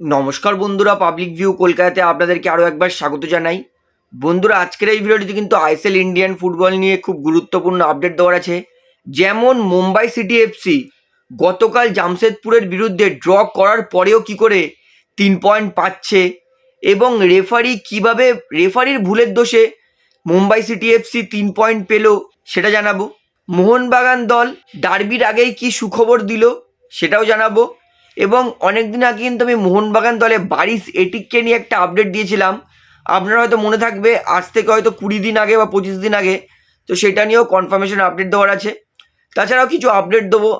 নমস্কার বন্ধুরা public view কলকাতাতে আপনাদেরকে আরও একবার স্বাগত জানাই। বন্ধুরা, আজকের এই ভিডিওটিতে কিন্তু আইএসএল ইন্ডিয়ান ফুটবল নিয়ে খুব গুরুত্বপূর্ণ আপডেট দেওয়ার আছে। যেমন মুম্বাই সিটি এফসি গতকাল জামশেদপুরের বিরুদ্ধে ড্র করার পরেও কি করে তিন পয়েন্ট পাচ্ছে এবং রেফারি কীভাবে রেফারির ভুলের দোষে মুম্বাই সিটি এফসি তিন পয়েন্ট পেল সেটা জানাব। মোহনবাগান দল ডার্বির আগেই কি সুখবর দিল সেটাও জানাব। এবং অনেক দিন আগে কিন্তু আমি মোহনবাগান দলে বারিশ এটিককে নিয়ে একটা আপডেট দিয়েছিলাম। আপনারা হয়তো মনে থাকবে, আজ থেকে হয়তো কুড়ি দিন আগে বা পঁচিশ দিন আগে, তো সেটা নিয়েও কনফার্মেশন আপডেট দেওয়ার আছে। তাছাড়াও কিছু আপডেট দেবো।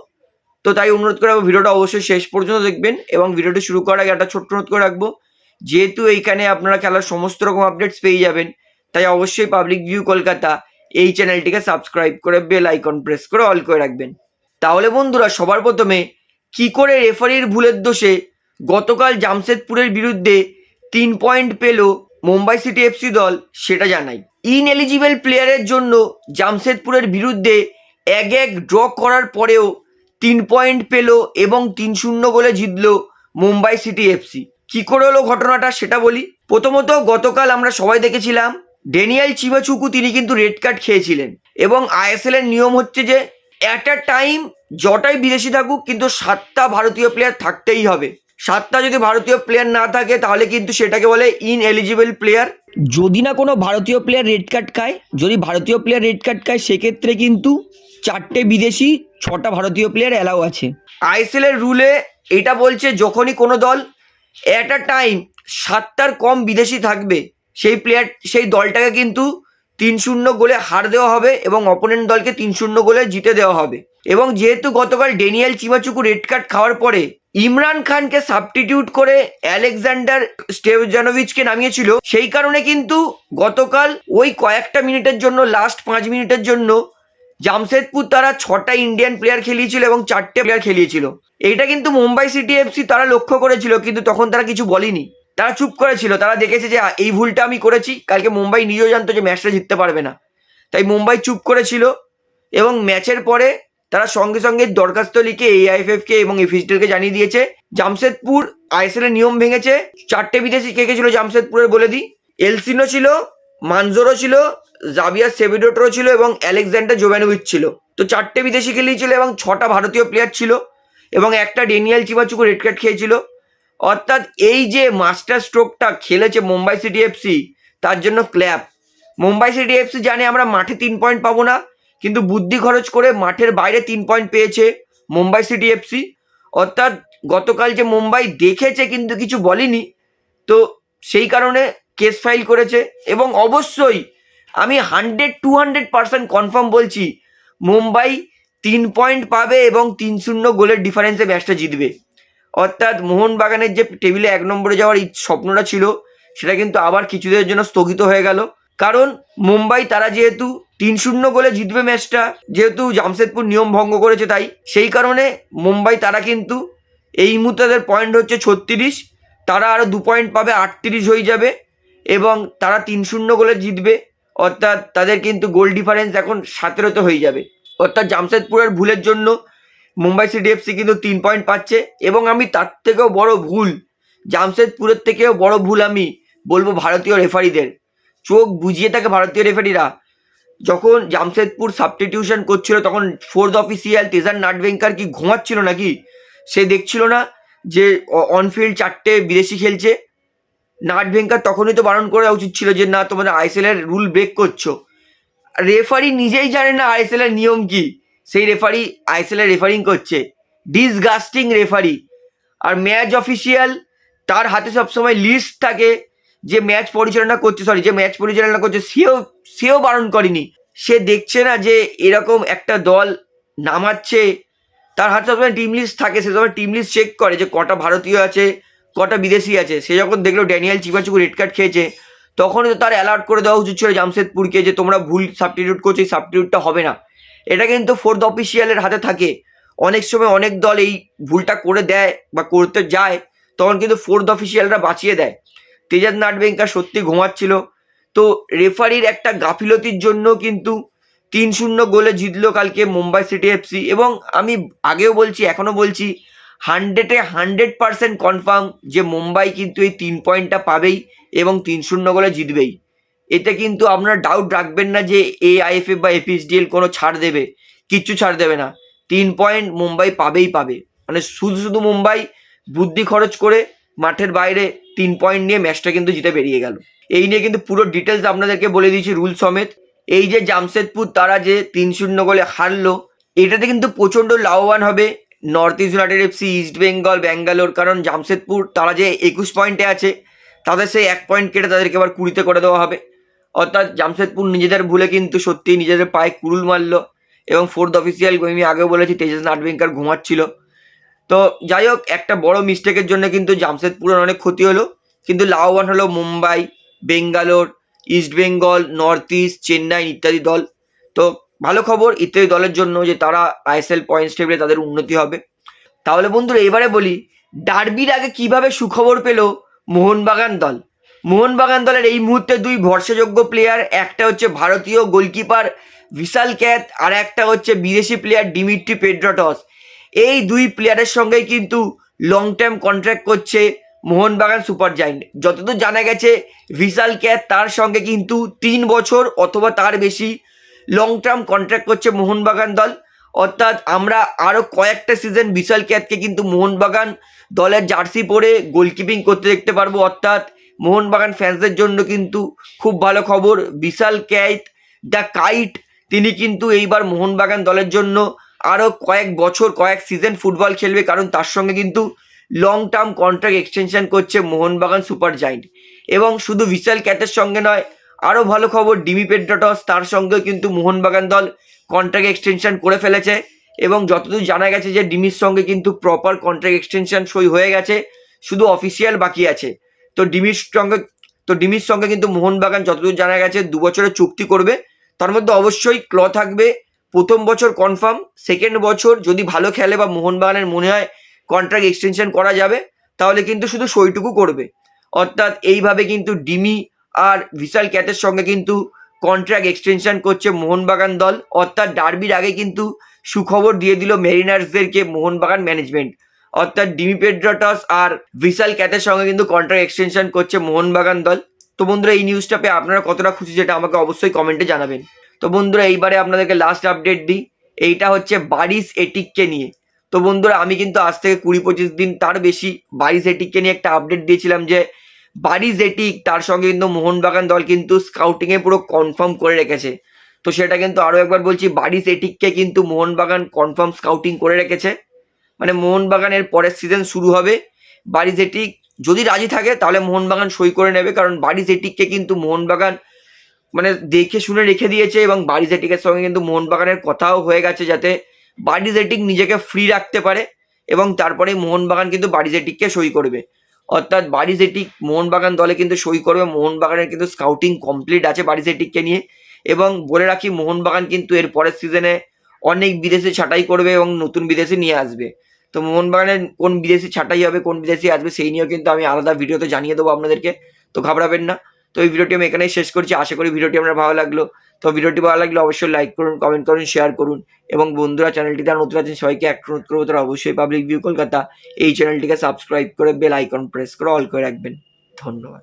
তো তাই অনুরোধ করে ভিডিওটা অবশ্যই শেষ পর্যন্ত দেখবেন এবং ভিডিওটি শুরু করার আগে একটা ছোট্ট নোট করে রাখব, যেহেতু এইখানে আপনারা খেলার সমস্ত রকম আপডেটস পেয়ে যাবেন, তাই অবশ্যই পাবলিক ভিউ কলকাতা এই চ্যানেলটিকে সাবস্ক্রাইব করে বেল আইকন প্রেস করে অল করে রাখবেন। তাহলে বন্ধুরা, সবার প্রথমে কি করে রেফারির ভুলের দোষে গতকাল জামশেদপুরের বিরুদ্ধে তিন পয়েন্ট পেল মুম্বাই সিটি এফসি দল সেটা জানাই। ইন এলিজিবল প্লেয়ারের জন্য জামশেদপুরের বিরুদ্ধে এক এক ড্র করার পরেও তিন পয়েন্ট পেল এবং তিন শূন্য গোলে জিতল মুম্বাই সিটি এফসি। কি করে হলো ঘটনাটা সেটা বলি? প্রথমত গতকাল আমরা সবাই দেখেছিলাম ডেনিয়াল চিমাচুকু তিনি কিন্তু রেড কার্ড খেয়েছিলেন এবং আইএসএল এর নিয়ম হচ্ছে যে অ্যাট আ টাইম যটাই বিদেশি থাকুক কিন্তু সাতটা ভারতীয় প্লেয়ার থাকতেই হবে। সাতটা যদি ভারতীয় প্লেয়ার না থাকে তাহলে কিন্তু সেটাকে বলে ইন এলিজিবল প্লেয়ার যদি না কোনো ভারতীয় প্লেয়ার রেড কার্ড খায় যদি ভারতীয় প্লেয়ার রেড কার্ড খায় সেক্ষেত্রে কিন্তু চারটে বিদেশি ছটা ভারতীয় প্লেয়ার অ্যালাউ আছে। আইএসএল এর রুলে এটা বলছে যখনই কোনো দল অ্যাট আ টাইম সাতটার কম বিদেশি থাকবে সেই প্লেয়ার সেই দলটাকে কিন্তু তিন শূন্য গোলে হার দেওয়া হবে এবং অপোনেন্ট দলকে তিন শূন্য গোলে জিতে দেওয়া হবে। এবং যেহেতু গতকাল ডেনিয়াল চিমাচুকু রেড কার্ড খাওয়ার পরে ইমরান খানকে সাবস্টিটিউট করে আলেকজান্ডার স্টেভজানোভিচকে নামিয়েছিল, সেই কারণে কিন্তু গতকাল ওই কয়েকটা মিনিটের জন্য লাস্ট পাঁচ মিনিটের জন্য জামশেদপুর তারা ছটা ইন্ডিয়ান প্লেয়ার খেলিয়েছিল এবং চারটে প্লেয়ার খেলিয়েছিল। এইটা কিন্তু মুম্বাই সিটি এফসি তারা লক্ষ্য করেছিল, কিন্তু তখন তারা কিছু বলেনি। তারা চুপ করেছিল তারা দেখেছে যে এই ভুলটা আমি করেছি, কালকে মুম্বাই নিজেও জানতো যে ম্যাচটা জিততে পারবে না। তাই মুম্বাই চুপ করেছিল এবং ম্যাচের পরে তারা সঙ্গে সঙ্গে দরখাস্ত লিখে এআইএফএফকে এবং এফিসিএলকে জানিয়ে দিয়েছে, জামশেদপুর আইএসএল এর নিয়ম ভেঙেছে, চারটে বিদেশি কে কে ছিল জামশেদপুরের বলে দিই এলসিনো ছিল মানজোরো ছিল জাবিয়ার সেভিডোটরো ছিল এবং আলেকজান্ডার জোভ্যানোভিচ ছিল। তো চারটে বিদেশি খেলিয়েছিল এবং ছটা ভারতীয় প্লেয়ার ছিল এবং একটা ডেনিয়াল চিমাচুকু রেড কার্ড খেয়েছিল। অর্থাৎ এই যে মাস্টার স্ট্রোকটা খেলেছে মুম্বাই সিটি এফসি তার জন্য ক্ল্যাপ। মুম্বাই সিটি এফসি জানে আমরা মাঠে তিন পয়েন্ট পাবো না, কিন্তু বুদ্ধি খরচ করে মাঠের বাইরে তিন পয়েন্ট পেয়েছে মুম্বাই সিটি এফসি অর্থাৎ গতকাল যে মুম্বাই দেখেছে কিন্তু কিছু বলেনি, তো সেই কারণে কেস ফাইল করেছে এবং অবশ্যই আমি hundred, two hundred percent confirm বলছি, মুম্বাই তিন পয়েন্ট পাবে এবং তিন শূন্য গোলের ডিফারেন্সে ম্যাচটা জিতবে। অর্থাৎ মোহনবাগানের যে টেবিলে এক নম্বরে যাওয়ার স্বপ্নটা ছিল, সেটা কিন্তু আবার কিছুদের জন্য স্থগিত হয়ে গেল। কারণ মুম্বাই তারা যেহেতু তিন শূন্য গোলে জিতবে ম্যাচটা, যেহেতু জামশেদপুর নিয়ম ভঙ্গ করেছে তাই, সেই কারণে মুম্বাই তারা কিন্তু এই মুহূর্তে তাদের পয়েন্ট হচ্ছে ছত্রিশ, তারা আরও দু পয়েন্ট পাবে, আটত্রিশ হয়ে যাবে, এবং তারা তিন শূন্য গোলে জিতবে। অর্থাৎ তাদের কিন্তু গোল ডিফারেন্স এখন সতেরোতে হয়ে যাবে। অর্থাৎ জামশেদপুরের ভুলের জন্য মুম্বাই সিটি এফসি কিন্তু তিন পয়েন্ট পাচ্ছে এবং আমি তার থেকেও বড় ভুল, জামশেদপুরের থেকেও বড় ভুল আমি বলব ভারতীয় রেফারিদের। চোখ বুঝিয়ে থাকে ভারতীয় রেফারিরা। যখন জামশেদপুর সাবস্টিটিউশন করছিল, তখন ফোর্থ অফিসিয়াল তেজার নাটভেঙ্কার কি ঘুমাচ্ছিল নাকি? সে দেখছিল না যে অনফিল্ড চারটে বিদেশি খেলছে। নাটভেঙ্কার তখনই তো বারণ করা উচিত ছিল যে, না, তোমাদের আইএসএল এর রুল ব্রেক করছ। রেফারি নিজেই জানে না আইএসএল এর নিয়ম কি। সেই রেফারি আইএসএল এর রেফারিং করছে। ডিসগাস্টিং রেফারি আর ম্যাচ অফিসিয়াল তার হাতে সবসময় লিস্ট থাকে যে ম্যাচ পরিচালনা করছে সরি যে ম্যাচ পরিচালনা করছে, সেও সেও বারণ করেনি। সে দেখছে না যে এরকম একটা দল নামাচ্ছে। তার হাতে সবসময় টিম লিস্ট থাকে, সে সময় টিম লিস্ট চেক করে যে কটা ভারতীয় আছে, কটা বিদেশি আছে। সে যখন দেখল ড্যানিয়াল চিপাচুকু রেড কার্ড খেয়েছে, তখনই তো তার অ্যালার্ট করে দেওয়া উচিত ছিল জামশেদপুরকে যে তোমরা ভুল সাবস্টিটিউট করছ, এই সাবস্টিটিউটটা হবে না। এটা কিন্তু ফোর্থ অফিসিয়ালের হাতে থাকে। অনেক সময় অনেক দল এই ভুলটা করে দেয় বা করতে যায়, তখন কিন্তু ফোর্থ অফিসিয়ালরা বাঁচিয়ে দেয়। তেজাজ নাটবেঙ্কা সত্যি ঘুমাচ্ছিল। তো রেফারির একটা গাফিলতির জন্য কিন্তু তিন শূন্য গোলে জিতলো কালকে মুম্বাই সিটি এফসি এবং আমি আগেও বলছি, এখনও বলছি, হান্ড্রেডে হান্ড্রেড পার্সেন্ট কনফার্ম যে মুম্বাই কিন্তু এই তিন পয়েন্টটা পাবেই এবং তিন শূন্য গোলে জিতবেই। এতে কিন্তু আপনারা ডাউট রাখবেন না যে এ আইএফএফ বা এপিএসডিএল কোনো ছাড় দেবে, কিচ্ছু ছাড় দেবে না। তিন পয়েন্ট মুম্বাই পাবেই পাবে। মানে শুধু শুধু মুম্বাই, বুদ্ধি খরচ করে মাঠের বাইরে তিন পয়েন্ট নিয়ে ম্যাচটা কিন্তু জিতে বেরিয়ে গেল। এই নিয়ে কিন্তু পুরো ডিটেলস আপনাদেরকে বলে দিয়েছি রুল সমেত। এই যে জামশেদপুর, তারা যে তিন শূন্য গোলে হারলো, এটাতে কিন্তু প্রচণ্ড লাভবান হবে North East United FC East Bengal Bangalore কারণ জামশেদপুর, তারা যে একুশ পয়েন্টে আছে, তাদের সেই এক পয়েন্ট কেটে তাদেরকে আবার কুড়িতে করে দেওয়া হবে। অর্থাৎ জামশেদপুর নিজেদের ভুলে কিন্তু সত্যি নিজেদের পায়ে কুরুল মারল এবং ফোর্থ অফিসিয়াল আমি আগেও বলেছি তেজস নাটবেঙ্কার ঘুমাচ্ছিল। তো যাই হোক, একটা বড় মিস্টেকের জন্য কিন্তু জামশেদপুরের অনেক ক্ষতি হলো। কিন্তু লাভবান হলো Mumbai, Bangalore, East Bengal North East Chennai ইত্যাদি দল। তো ভালো খবর, ইত্যাদি দলের জন্য যে তারা আইএসএল পয়েন্টস টেবিলে তাদের উন্নতি হবে। তাহলে বন্ধুরা, এবারে বলি ডার্বির আগে কীভাবে সুখবর পেল মোহনবাগান দল? মোহনবাগান দলের এই মুহূর্তে দুই ভরসাযোগ্য প্লেয়ার একটা হচ্ছে ভারতীয় গোলকিপার বিশাল ক্যাথ আর একটা হচ্ছে বিদেশি প্লেয়ার ডিমিট্রি পেড্রটস এই দুই প্লেয়ারের সঙ্গেই কিন্তু লং টার্ম কন্ট্রাক্ট করছে মোহনবাগান সুপার জায়েন্ট। যতদূর জানা গেছে ভিশাল ক্যাথ তার সঙ্গে কিন্তু তিন বছর অথবা তার বেশি লং টার্ম কন্ট্রাক্ট করছে মোহনবাগান দল। অর্থাৎ আমরা আরও কয়েকটা সিজন বিশাল ক্যাথকে কিন্তু মোহনবাগান দলের জার্সি পরে গোলকিপিং করতে দেখতে পারব। অর্থাৎ মোহনবাগান ফ্যান্সদের জন্য কিন্তু খুব ভালো খবর। বিশাল ক্যাথ দ্য কাইট, তিনি কিন্তু এইবার মোহনবাগান দলের জন্য আরও কয়েক বছর, কয়েক সিজন ফুটবল খেলবে, কারণ তার সঙ্গে কিন্তু লং টার্ম কন্ট্রাক্ট এক্সটেনশন করছে মোহনবাগান সুপার জায়েন্ট এবং শুধু বিশাল ক্যাথের সঙ্গে নয় আরও ভালো খবর, ডিমি পেড্রাটস তার সঙ্গেও কিন্তু মোহনবাগান দল কন্ট্রাক্ট এক্সটেনশন করে ফেলেছে। এবং যতদূর জানা গেছে যে ডিমির সঙ্গে কিন্তু প্রপার কন্ট্রাক্ট এক্সটেনশন সই হয়ে গেছে, শুধু অফিসিয়াল বাকি আছে। তো ডিমির সঙ্গে, তো ডিমির সঙ্গে কিন্তু মোহনবাগান যতদূর জানা গেছে দু বছরের চুক্তি করবে। তার মধ্যে অবশ্যই ক্ল থাকবে। প্রথম বছর কনফার্ম সেকেন্ড বছর যদি ভালো খেলে বা মোহনবাগানের মনে হয় কন্ট্রাক্ট এক্সটেনশন করা যাবে, তাহলে কিন্তু শুধু সইটুকু করবে। অর্থাৎ এইভাবে কিন্তু ডিমি আর বিশাল ক্যাথের সঙ্গে কিন্তু কন্ট্রাক্ট এক্সটেনশন করছে মোহনবাগান দল। অর্থাৎ ডার্বির আগে কিন্তু সুখবর দিয়ে দিল মেরিনার্সদেরকে মোহনবাগান ম্যানেজমেন্ট অর্থাৎ ডিমি পেড্রাটস আর বিশাল ক্যাথের সঙ্গে কিন্তু কন্ট্রাক্ট এক্সটেনশন করছে মোহনবাগান দল। তো বন্ধুরা, এই নিউজটা পেয়ে আপনারা কতটা খুশি যেটা আমাকে অবশ্যই কমেন্টে জানাবেন। তো বন্ধুরা, এইবারে আপনাদেরকে লাস্ট আপডেট দিই। এইটা হচ্ছে বারিস এটিককে নিয়ে। তো বন্ধুরা, আমি কিন্তু আজ থেকে কুড়ি পঁচিশ দিন তার বেশি বারিস এটিককে নিয়ে একটা আপডেট দিয়েছিলাম যে বারিস এটিক তার সঙ্গে কিন্তু মোহনবাগান দল কিন্তু স্কাউটিংয়ে পুরো কনফার্ম করে রেখেছে। তো সেটা কিন্তু আরও একবার বলছি বারিস এটিককে কিন্তু মোহনবাগান কনফার্ম স্কাউটিং করে রেখেছে। মানে মোহনবাগানের পরের সিজন শুরু হবে। বাড়ি এটিক যদি রাজি থাকে, তাহলে মোহনবাগান সই করে নেবে, কারণ বাড়ি এটিককে কিন্তু মোহনবাগান মানে দেখে শুনে রেখে দিয়েছে এবং বাড়ি জেটিকের সঙ্গে কিন্তু মোহনবাগানের কথাও হয়ে গেছে যাতে বাড়ি জেটিক নিজেকে ফ্রি রাখতে পারে এবং তারপরে মোহনবাগান কিন্তু বাড়ি জেটিককে সই করবে। অর্থাৎ বাড়ি জেটিক মোহনবাগান দলে কিন্তু সই করবে, মোহনবাগানের কিন্তু স্কাউটিং কমপ্লিট আছে বাড়ি জেটিককে নিয়ে। এবং বলে রাখি, মোহনবাগান কিন্তু এর পরের সিজনে অনেক বিদেশি ছাঁটাই করবে এবং নতুন বিদেশি নিয়ে আসবে। তো মোহনবাগানের কোন বিদেশি ছাটাই হবে, কোন বিদেশি আসবে সেই নিয়েও কিন্তু আমি আলাদা ভিডিওতে জানিয়ে দেবো আপনাদেরকে। তো ঘাবড়াবেন না। তো এই ভিডিওটি আমি এখানেই শেষ করছি। আশা করি ভিডিওটি আপনার ভালো লাগল। তো ভিডিওটি ভালো লাগলে অবশ্যই লাইক করুন কমেন্ট করুন শেয়ার করুন। এবং বন্ধুরা চ্যানেলটি তারা নতুন আছেন, সবাইকে অনুরোধ করব তারা অবশ্যই পাবলিক ভিউ কলকাতা এই চ্যানেলটিকে সাবস্ক্রাইব করে বেল আইকন প্রেস করে অল করে রাখবেন। ধন্যবাদ।